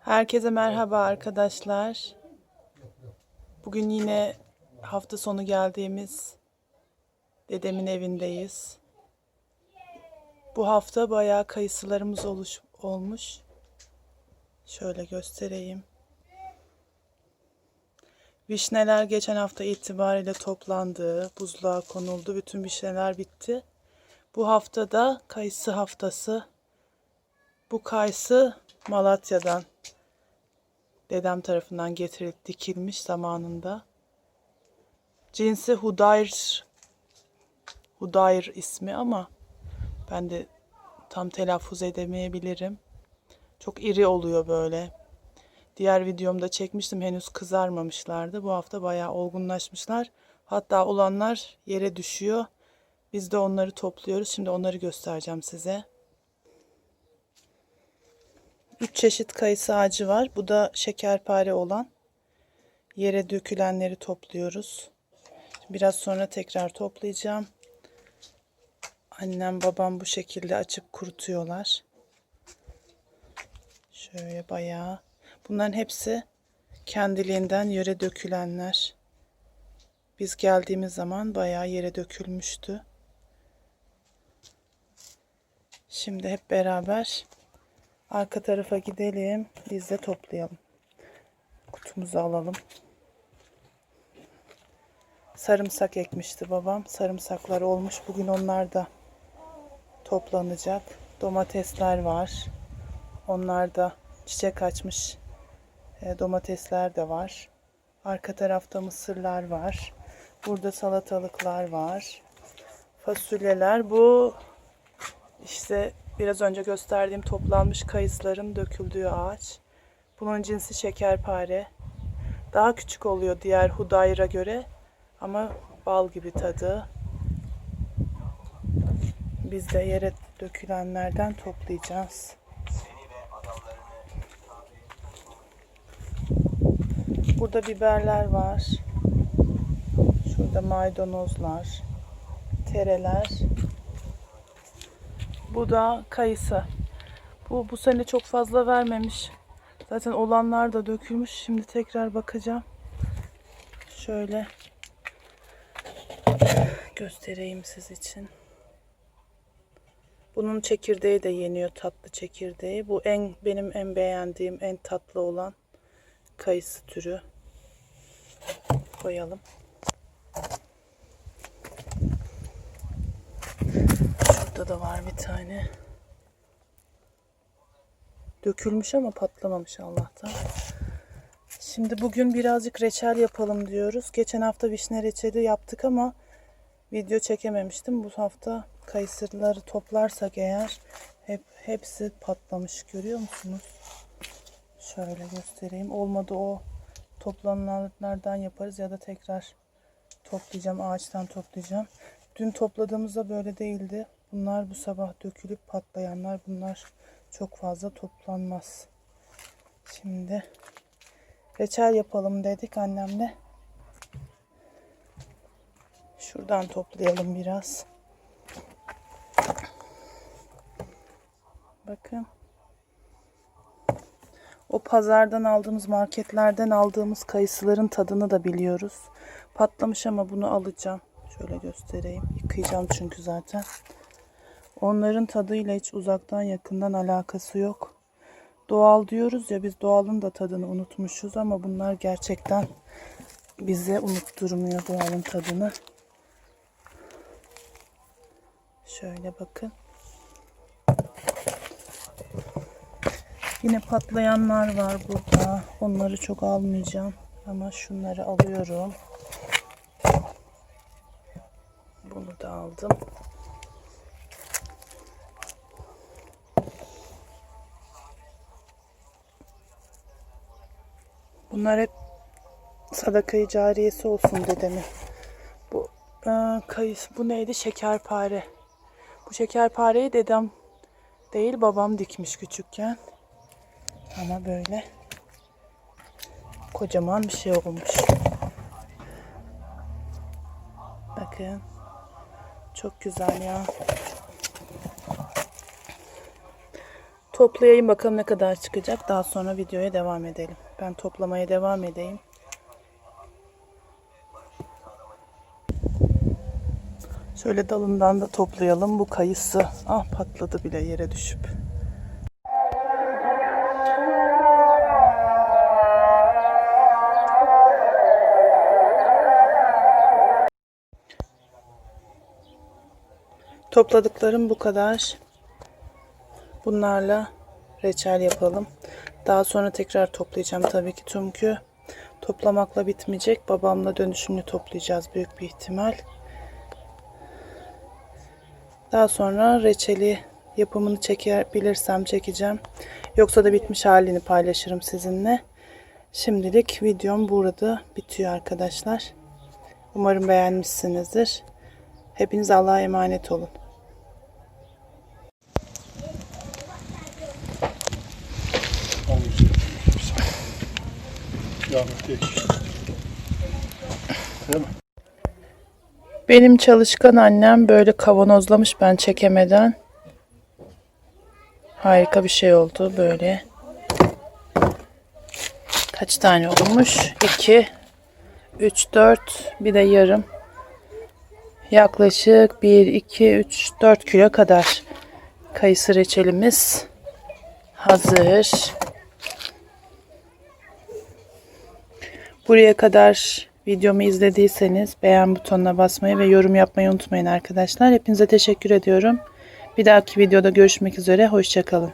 Herkese merhaba arkadaşlar. Bugün yine hafta sonu geldiğimiz dedemin evindeyiz. Bu hafta bayağı kayısılarımız oluş, olmuş. Şöyle göstereyim. Vişneler geçen hafta itibariyle toplandı, buzluğa konuldu, bütün vişneler bitti. Bu hafta da kayısı haftası. Bu kayısı Malatya'dan dedem tarafından getirilip dikilmiş zamanında. Cinsi Hudayr Hudayr ismi ama ben de tam telaffuz edemeyebilirim. Çok iri oluyor böyle. Diğer videomda çekmiştim henüz kızarmamışlardı. Bu hafta bayağı olgunlaşmışlar. Hatta olanlar yere düşüyor. Biz de onları topluyoruz. Şimdi onları göstereceğim size. Üç çeşit kayısı ağacı var. Bu da şekerpare olan. Yere dökülenleri topluyoruz. Biraz sonra tekrar toplayacağım. Annem babam bu şekilde açıp kurutuyorlar. Şöyle bayağı. Bunların hepsi kendiliğinden yere dökülenler. Biz geldiğimiz zaman bayağı yere dökülmüştü. Şimdi hep beraber arka tarafa gidelim. Biz de toplayalım. Kutumuzu alalım. Sarımsak ekmişti babam. Sarımsaklar olmuş. Bugün onlar da toplanacak. Domatesler var. Onlar da çiçek açmış. E, domatesler de var. Arka tarafta mısırlar var. Burada salatalıklar var. Fasulyeler. Bu işte biraz önce gösterdiğim toplanmış kayısıların döküldüğü ağaç. Bunun cinsi şekerpare. Daha küçük oluyor diğer hudayra göre ama bal gibi tadı. Biz de yere dökülenlerden toplayacağız. Burada biberler var. Şurada maydanozlar, tereler. Bu da kayısı. Bu bu sene çok fazla vermemiş. Zaten olanlar da dökülmüş. Şimdi tekrar bakacağım. Şöyle göstereyim siz için. Bunun çekirdeği de yeniyor tatlı çekirdeği. Bu en benim en beğendiğim, en tatlı olan kayısı türü. Koyalım. Şurada da var bir tane. Dökülmüş ama patlamamış Allah'tan. Şimdi bugün birazcık reçel yapalım diyoruz. Geçen hafta vişne reçeli yaptık ama video çekememiştim. Bu hafta kayısıları toplarsak eğer hep hepsi patlamış görüyor musunuz? Şöyle göstereyim. Olmadı o toplananlardan yaparız ya da tekrar toplayacağım. Ağaçtan toplayacağım. Dün topladığımızda böyle değildi. Bunlar bu sabah dökülüp patlayanlar. Bunlar çok fazla toplanmaz. Şimdi reçel yapalım dedik annemle. Şuradan toplayalım biraz. Bakın. O pazardan aldığımız, marketlerden aldığımız kayısıların tadını da biliyoruz. Patlamış ama bunu alacağım. Şöyle göstereyim. Yıkayacağım çünkü zaten. Onların tadıyla hiç uzaktan yakından alakası yok. Doğal diyoruz ya biz doğalın da tadını unutmuşuz ama bunlar gerçekten bize unutturmuyor doğalın tadını. Şöyle bakın. Yine patlayanlar var burada. Onları çok almayacağım. Ama şunları alıyorum. Bunu da aldım. Bunlar hep sadakayı cariyesi olsun dedemin. Bu e, kayıs, bu neydi? Şekerpare. Bu şekerpareyi dedem değil babam dikmiş küçükken. Ama böyle kocaman bir şey olmuş. Bakın. Çok güzel ya. Toplayayım bakalım ne kadar çıkacak. Daha sonra videoya devam edelim. Ben toplamaya devam edeyim. Şöyle dalından da toplayalım. Bu kayısı ah patladı bile yere düşüp. Topladıklarım bu kadar. Bunlarla reçel yapalım. Daha sonra tekrar toplayacağım tabii ki çünkü toplamakla bitmeyecek. Babamla dönüşümlü toplayacağız büyük bir ihtimal. Daha sonra reçeli yapımını çekebilirsem çekeceğim. Yoksa da bitmiş halini paylaşırım sizinle. Şimdilik videom burada bitiyor arkadaşlar. Umarım beğenmişsinizdir. Hepiniz Allah'a emanet olun. Benim çalışkan annem böyle kavanozlamış ben çekemeden. Harika bir şey oldu böyle. Kaç tane olmuş? 2 3 4 bir de yarım. Yaklaşık 1 2 3 4 kilo kadar kayısı reçelimiz hazır. Buraya kadar videomu izlediyseniz beğen butonuna basmayı ve yorum yapmayı unutmayın arkadaşlar. Hepinize teşekkür ediyorum. Bir dahaki videoda görüşmek üzere. Hoşçakalın.